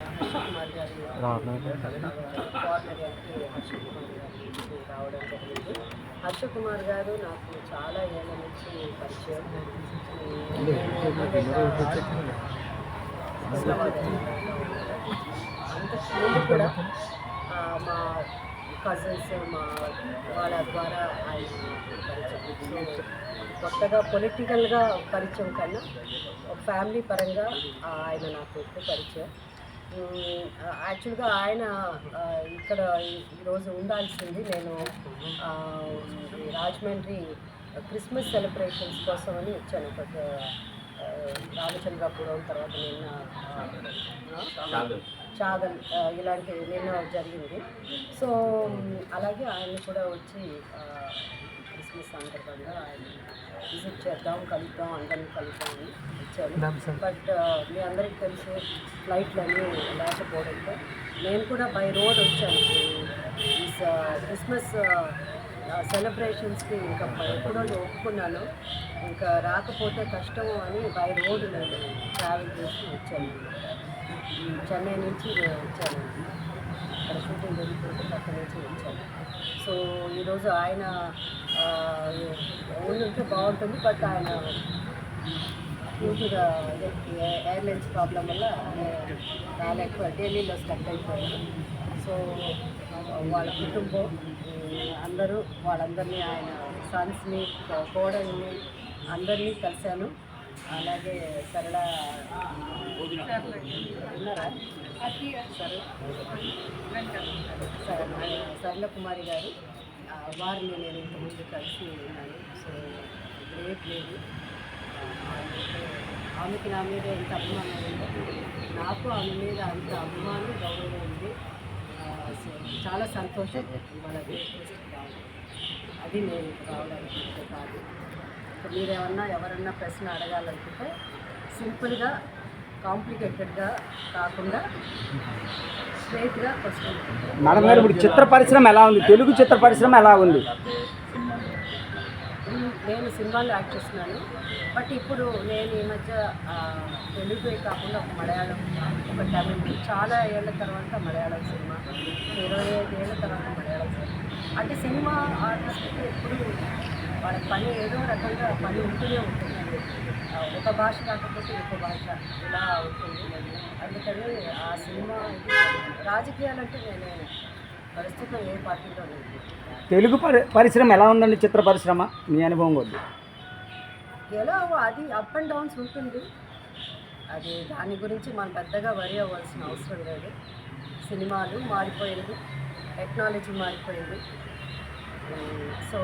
కుమార్ హర్ష కుమార్ రావడం జరిగింది కుమార్ గారు నాకు చాలా ఏళ్ళ నుంచి పరిచయం. నేను కూడా మా కజిన్స్ మా వాళ్ళ ద్వారా ఆయన పరిచయం. కొత్తగా పొలిటికల్గా పరిచయం కన్నా ఫ్యామిలీ పరంగా ఆయన నాకు ఎక్కువ పరిచయం. యాక్చువల్గా ఆయన ఇక్కడ ఈరోజు ఉండాల్సింది నేను రాజమండ్రి క్రిస్మస్ సెలబ్రేషన్స్ కోసం అని వచ్చాను ఒక రామచంద్రాపురం తర్వాత నిన్న చాగల్. ఇలాంటి నిన్న జరిగింది. సో అలాగే ఆయన కూడా వచ్చి క్రిస్మస్ సందర్భంగా ఆయన విజిట్ చేద్దాం కలుద్దాం అందరిని కలుద్దాం అని వచ్చాను బట్ మీ అందరికీ తెలుసు ఫ్లైట్లు అన్నీ లేకపోవడంతో నేను కూడా బై రోడ్ వచ్చాను. క్రిస్మస్ సెలబ్రేషన్స్కి ఇంకా ఎప్పుడో ఒప్పుకున్నాను. ఇంకా రాకపోతే కష్టం అని బై రోడ్ నేను ట్రావెల్ చేసి వచ్చాను. చెన్నై నుంచి వచ్చాను. జరుగుతుంటే అక్కడి నుంచి సో ఈరోజు ఆయన ఆ, ఉండుంటే బాగుంటుంది బట్ ఆయన డ్యూటీగా ఎయిర్లైన్స్ ప్రాబ్లం వల్ల ఆయన రాలేక ఢిల్లీలో స్టక్ అయిపోయారు సో వాళ్ళ కుటుంబం అందరూ వాళ్ళందరినీ ఆయన సన్స్ని కోడల్ని అందరినీ కలిశాను. అలాగే సరళ ఉన్నారా సరే. సరే సరళ కుమారి గారు వారిని నేను ఇంతకుముందు కలిసి ఉన్నాను. సో గ్రేట్ లేదు ఆమెకి నా మీద ఎంత అభిమానం ఉందో నాకు ఆమె మీద అంత అభిమానం గౌరవం ఉంది. సో చాలా సంతోషం ఇవాళ అది నేను ఇక్కడ రావడానికి కాదు. ఇప్పుడు మీరేమన్నా ఎవరన్నా ప్రశ్న అడగాలనుకుంటే సింపుల్గా కాంప్లికేటెడ్గా కాకుండా స్ట్రైట్గా క్వశ్చన్ మేడం గారు ఇప్పుడు చిత్ర పరిశ్రమ ఎలా ఉంది? తెలుగు చిత్ర పరిశ్రమ ఎలా ఉంది? నేను సినిమాలో యాక్ట్ చేస్తున్నాను. బట్ ఇప్పుడు నేను ఈ మధ్య తెలుగే కాకుండా ఒక మలయాళం ఒక తమిళ్ చాలా ఏళ్ళ తర్వాత మలయాళం సినిమా ఇరవై ఐదు ఏళ్ళ తర్వాత మలయాళం సినిమా. అంటే సినిమా ఆర్టిస్ట్కి ఎప్పుడు వాళ్ళ పని ఏదో రకంగా పని ఉంటూనే ఉంటుంది. ఒక భాష కాకపోతే ఇంకో భాష. ఇలా ఉంటుంది అందుకని ఆ సినిమా ఇది రాజకీయాలంటే నేను ప్రస్తుతం ఏ పార్టీలో లేదు తెలుగు పరి పరిశ్రమ ఎలా ఉందండి చిత్ర పరిశ్రమ? మీ అనుభవం కొద్ది. ఎలా అది అప్ అండ్ డౌన్స్ ఉంటుంది. అది దాని గురించి మనం పెద్దగా వరి అవ్వాల్సిన అవసరం లేదు. సినిమాలు మారిపోయింది. టెక్నాలజీ మారిపోయింది. సో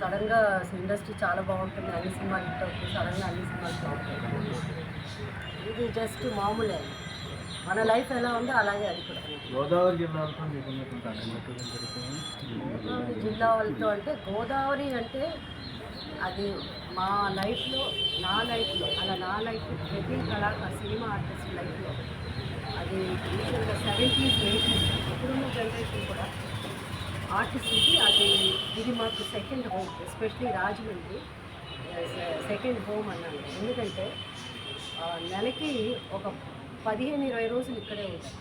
సడన్గా ఇండస్ట్రీ చాలా బాగుంటుంది. అన్ని సినిమాలు హిట్ అవుతుంది సడన్గా అన్ని సినిమాలు బాగుంటుంది ఇది జస్ట్ మామూలే. మన లైఫ్ ఎలా ఉందో అలాగే అది కూడా. గోదావరి జిల్లాలతో గోదావరి జిల్లా వాళ్ళతో అంటే గోదావరి అంటే అది మా లైఫ్లో నా లైఫ్లో అలా నా లైఫ్ ప్రతి కళాకారు సినిమా ఆర్టిస్ట్ లైఫ్లో అది సెవెంటీస్ ఎయిటీస్ ఇప్పుడున్న జనరేషన్ కూడా ఆర్టిస్ట్కి అది ఇది మాకు second home especially Rajahmundry. Second home uh, అన్నాను. ఎందుకంటే ఆ, నెలకి ఒక పదిహేను ఇరవై రోజులు ఇక్కడే ఉంటాయి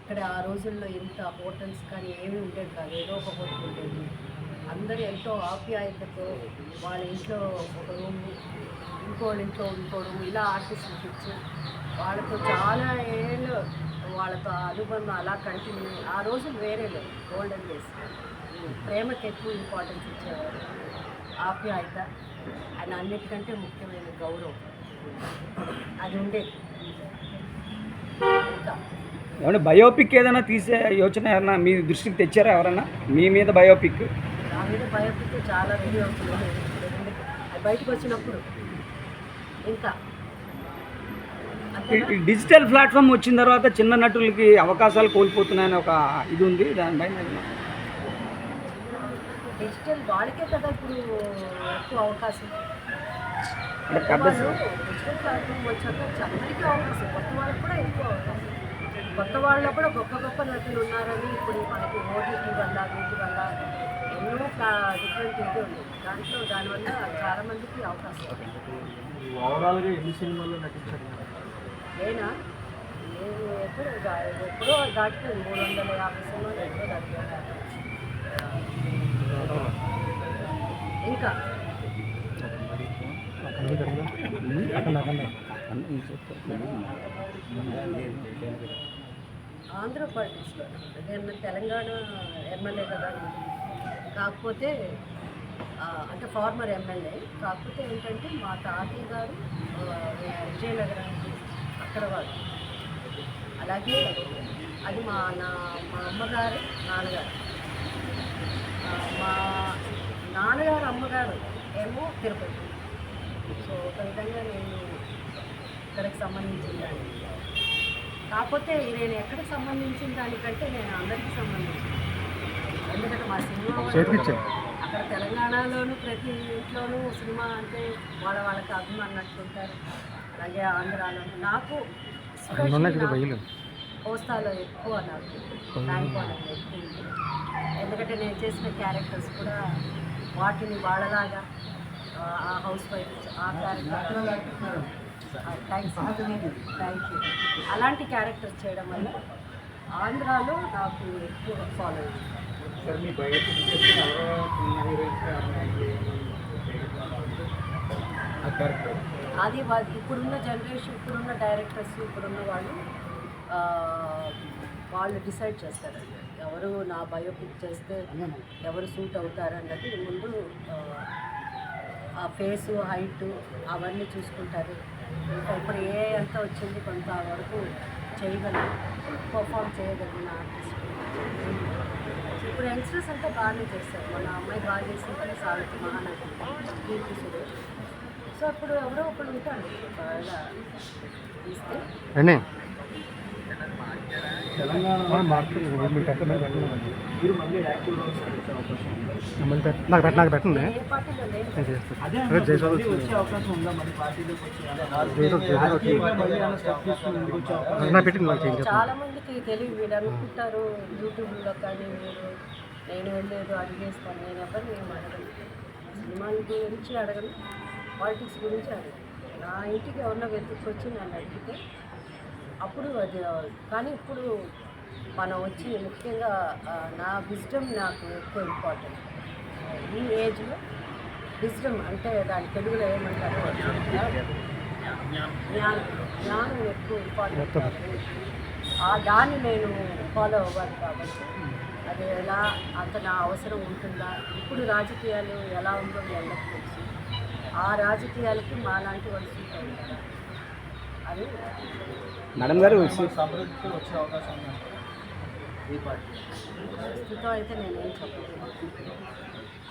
ఇక్కడ ఆ రోజుల్లో ఇంత హోటల్స్ కానీ ఏమీ ఉండేది కాదు. ఏదో ఒక హోటల్ ఉండేది. అందరూ ఎంతో ఆప్యాయతతో వాళ్ళ ఇంట్లో ఒక రూమ్ ఇంకోళ్ళ ఇంట్లో ఇంకో రూమ్ ఇలా ఆర్టిస్టులు ఇచ్చి వాళ్ళతో చాలా ఏళ్ళు వాళ్ళతో అనుబంధం అలా కంటిన్యూ ఆ రోజులు వేరే లేవు. గోల్డెన్ డేస్ ప్రేమకి ఎక్కువ ఇంపార్టెన్స్ ఇచ్చేవారు ఆప్యాయత అండ్ అన్నిటికంటే ముఖ్యమైన గౌరవం. అది ఉండేది. ఏమంటే బయోపిక్ ఏదైనా తీసే యోచన ఏమన్నా మీ దృష్టికి తెచ్చారా ఎవరన్నా? మీ మీద బయోపిక్ నా మీద భయపడితే చాలా వీడియో అవుతుంది అది బయటకు వచ్చినప్పుడు. ఇంకా. డిజిటల్ ప్లాట్ఫామ్ వచ్చిన తర్వాత చిన్న నటులకి అవకాశాలు కోల్పోతున్నాయని ఒక ఇది ఉంది దానిపైన ఏమన్నా? డిజిటల్ వాళ్ళకే కదా ఇప్పుడు ఎక్కువ అవకాశం అంటే పెద్ద వాళ్ళు డిజిటల్ ప్లాట్ఫామ్ వచ్చాక అందరికీ అవకాశం కొత్త వాళ్ళకి కూడా ఎక్కువ అవకాశం కొత్త వాళ్ళలో కూడా గొప్ప గొప్ప నటులు ఉన్నారని ఇప్పుడు మనకి ఓటీటీ వల్ల వీటి వల్ల ఎన్నో డిఫరెంట్ ఇది ఉంది దాంట్లో దానివల్ల చాలా మందికి అవకాశం ఉంది ఓవరాల్గా ఎన్ని సినిమాల్లో నటించారు ఏనా నేను ఎప్పుడు ఎప్పుడో దాటిపోయింది. మూడు వందల యాభై సినిమాలు ఎప్పుడో దాటిపోయాను ఇంకా? ఆంధ్రప్రదేశ్లో నేను తెలంగాణ ఎమ్మెల్యే కదా? కాకపోతే అంటే ఫార్మర్ ఎమ్మెల్యే. కాకపోతే ఏంటంటే మా తాతయ్య గారు విజయనగరానికి విజయనగరం అక్కడ వాళ్ళు అలాగే అది మా నా మా అమ్మగారు నాన్నగారు. మా నాన్నగారు అమ్మగారు ఏమో తిరుపతి. సో ఒక విధంగా నేను ఇక్కడికి సంబంధించిన దాన్ని. కాకపోతే నేను ఎక్కడికి సంబంధించిన దానికంటే నేను అందరికీ సంబంధించిన ఎందుకంటే మా సినిమా అక్కడ తెలంగాణలోను ప్రతి ఇంట్లోనూ సినిమా అంటే వాళ్ళ వాళ్ళకి అభిమానం నట్టుకుంటారు అలాగే ఆంధ్రాలో నాకు కోస్తాలో ఎక్కువ నాకు ఎక్కువ. ఎందుకంటే నేను చేసిన క్యారెక్టర్స్ కూడా వాటిని వాళ్ళలాగా ఆ, హౌస్ వైఫ్ ఆ క్యారెక్టర్ థ్యాంక్స్ థ్యాంక్ యూ అలాంటి క్యారెక్టర్స్ చేయడం వల్ల ఆంధ్రాలో నాకు ఎక్కువ ఫాలో సార్ మీ బయోపిక్ చేస్తే ఎవరో సినిమా హీరోయిన్స్ ఆ క్యారెక్టర్ అది ఇప్పుడున్న జనరేషన్ ఇప్పుడున్న డైరెక్టర్స్ ఇప్పుడున్న వాళ్ళు వాళ్ళు డిసైడ్ చేస్తారండి ఎవరు నా బయోపిక్ చేస్తే ఎవరు సూట్ అవుతారు అన్నది ముందు ఆ, ఫేసు హైట్ అవన్నీ చూసుకుంటారు. ఇంకా ఇప్పుడు ఏ ఎంత వచ్చింది కొంత వరకు చేయగలను పర్ఫామ్ చేయగలిగిన ఆర్టిస్ట్ ఇప్పుడు యంగ్స్టర్స్ అంతా బాగానే చేస్తారు. మన అమ్మాయి బాగా చేసిన సావిత్రి మహానటి కీర్తి సురేష్. సో ఇప్పుడు ఎవరో ఒకరు ఉంటారు. బాగా తీస్తే అవకాశం నాకు పెట్ట నాకు పెట్టండి. చాలా మందికి తెలియదు. వీళ్ళు అనుకుంటారు యూట్యూబ్లో కానీ మీరు నేను వెళ్ళలేదు అడిగేస్తాను. నేను ఎవరిని ఏం అడగను. సినిమాల గురించి అడగను. పాలిటిక్స్ గురించి అడగను నా ఇంటికి ఎవరన్నా వెతుక్కొచ్చి నన్ను అడిగితే అప్పుడు అది కానీ ఇప్పుడు మనం వచ్చి ముఖ్యంగా నా విజ్డమ్ నాకు ఎక్కువ ఇంపార్టెంట్ ఈ ఏజ్లో విజ్డమ్ అంటే దాని తెలుగులో ఏమంటారు? జ్ఞానం. జ్ఞానం ఎక్కువ ఇంపార్టెంట్ ఆ దాన్ని నేను ఫాలో అవ్వాలి కాబట్టి అది ఎలా అంత నా అవసరం ఉంటుందా? ఇప్పుడు రాజకీయాలు ఎలా ఉందో మీ అందరికీ తెలుసు. ఆ రాజకీయాలకి మా లాంటి వాళ్ళు సూట్ అవుతారా అది మేడం గారు సమృద్ధి వచ్చే అవకాశం ఉందా ఈ పార్టీ. ప్రస్తుతం అయితే నేనేం చెప్పలేదు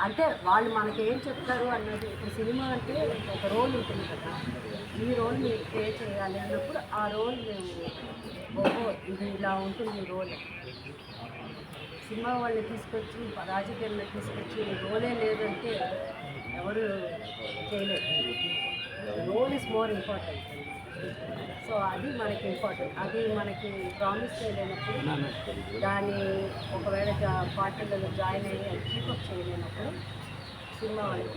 అంటే వాళ్ళు మనకి ఏం చెప్తారు అన్నది ఇప్పుడు సినిమా అంటే ఒక రోల్ ఉంటుంది కదా. ఈ రోల్ మీరు ప్లే చేయాలి అన్నప్పుడు ఆ రోల్ మేము ఓహో ఇది ఇలా ఉంటుంది ఈ రోల్. సినిమా వాళ్ళని తీసుకొచ్చి రాజకీయాల్లో తీసుకొచ్చి రోలే లేదంటే ఎవరు చేయలేరు role is more important so అది మనకి ఇంపార్టెంట్ అది మనకి ప్రామిస్ చేయలేనప్పుడు దాన్ని ఒకవేళ పార్టీలలో జాయిన్ అయ్యి అది కీపప్ చేయలేనప్పుడు సినిమా వాళ్ళు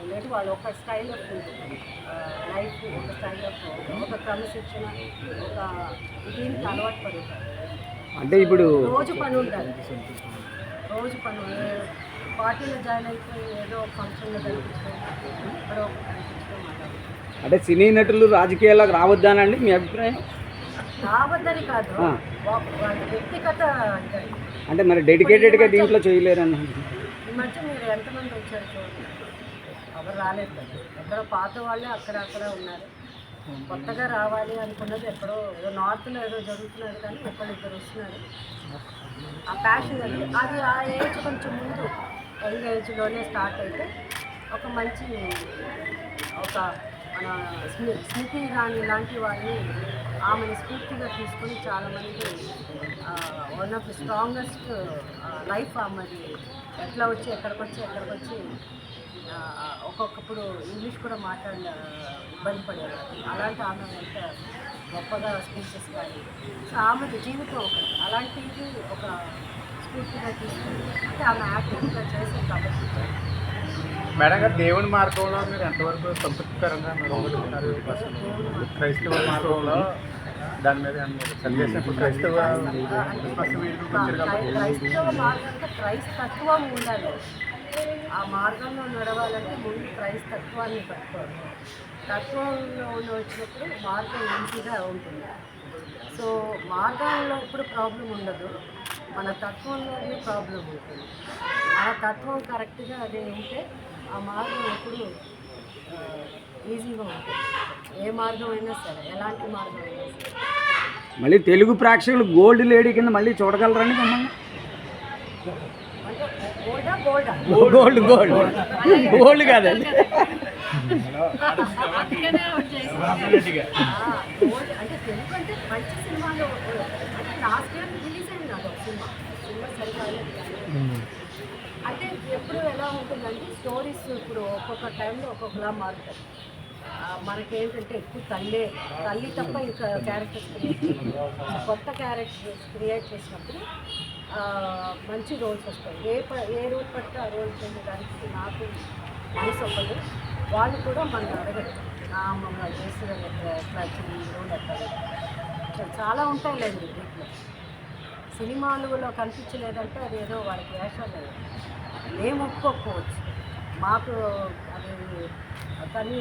ఎందుకంటే వాళ్ళు ఒక స్టైల్ ఆఫ్ లైఫ్ ఒక స్టైల్ ఆఫ్ ఒక క్రమశిక్షణ ఒక దీనికి అలవాటు పడుతారు. అంటే ఇప్పుడు రోజు పని ఉండాలి. రోజు పని పార్టీలో జాయిన్ అయిపోయి ఏదో ఫంక్షన్లో కనిపించడం ఎక్కడో ఒక కనిపించడం మాట్లాడాలి అంటే సినీ నటులు రాజకీయాల్లోకి రావద్దానండి మీ అభిప్రాయం? రావద్దని కాదు. వ్యక్తిగత. అంటే మరి డెడికేటెడ్గా దీంట్లో చేయలేరని. ఈ మధ్య మీరు ఎంతమంది వచ్చారు చూడండి. ఎవరు రాలేదు కదా. ఎక్కడో పాత వాళ్ళే అక్కడ అక్కడ ఉన్నారు. కొత్తగా రావాలి అనుకున్నది ఎక్కడో ఏదో నార్త్లో ఏదో జరుగుతున్నది కానీ ఒకళ్ళిద్దరు వస్తున్నారు. ఆ ప్యాషన్ అది. ఆ ఏజ్ కొంచెం ముందు. యంగ్ ఏజ్లోనే స్టార్ట్ అయితే ఒక మంచి ఒక మన స్మి స్మృతి ఇరానీ లాంటి వాళ్ళని ఆమెను స్ఫూర్తిగా తీసుకొని చాలామంది one of the strongest life ఆమెది. ఎట్లా వచ్చి ఎక్కడికి వచ్చి ఎక్కడికి వచ్చి ఒక్కొక్కప్పుడు ఇంగ్లీష్ కూడా మాట్లాడ ఇబ్బంది పడేవారు. అలాంటి ఆమె ఎంత గొప్పగా స్పీచెస్ కానీ సో ఆమెది జీవితం ఒకటి. అలాంటిది ఒక స్ఫూర్తిగా తీసుకుని అంటే ఆమె యాక్టివ్గా చేసే కాబట్టి. మేడం గారు దేవుని మార్గంలో మీరు ఎంతవరకు సంతృప్తికరంగా మీరు క్రైస్తవ మార్గంలో దాని మీద చదివేసినప్పుడు క్రైస్తవ మార్గంలో క్రైస్తత్వం ఉండాలి. ఆ మార్గంలో నడవాలంటే ముందు క్రైస్తత్వాన్ని పట్టుకోవాలి. తత్వంలో వచ్చినప్పుడు మార్గం ఈజీగా ఉంటుంది. సో మార్గాల్లో ఎప్పుడు ప్రాబ్లం ఉండదు. మన తత్వంలోనే ప్రాబ్లం ఉంటుంది ఆ తత్వం కరెక్ట్గా అదే ఉంటే ఆ మార్గం ఎప్పుడు ఈజీగా ఉంటుంది. ఏ మార్గం అయినా సరే ఎలాంటి మార్గం అయినా సరే. మళ్ళీ తెలుగు ప్రేక్షకులు గోల్డ్ లేడీ కింద మళ్ళీ చూడగలరని మమ్మల్ని? అంటే గోల్డా గోల్డా గోల్డ్ గోల్డ్ గోల్డ్ కాదండి. అంటే తెలుగు అంటే మంచి సినిమాలు అంటే లాస్ట్ ఇయర్ రిలీజ్ అయింది సినిమా. సినిమా సరిగా అంటే ఎప్పుడు ఎలా ఉంటుందంటే స్టోరీస్ ఇప్పుడు ఒక్కొక్క టైంలో ఒక్కొక్కలా మారుతాయి. మనకేంటంటే ఎక్కువ తల్లే తల్లి తప్ప ఇంకా క్యారెక్టర్స్ క్రియేట్ కొత్త క్యారెక్టర్స్ క్రియేట్ చేసినప్పుడు మంచి రోల్స్ వస్తాయి. ఏ ప- ఏ రోల్ పడితే ఆ రోల్ చేయడానికి నాకు మనసు అవ్వదు వాళ్ళు కూడా మనం అడగరు. ఆ, మమ్మల్ని చేసిన ఎట్లా వచ్చింది ఈ ఎట్లా చాలా ఉంటాయిలేండి దీంట్లో. సినిమాలలో కనిపించలేదంటే అది ఏదో వాళ్ళకి వేషాలు మేము ఒప్పుకోకపోవచ్చు. మాకు అది కానీ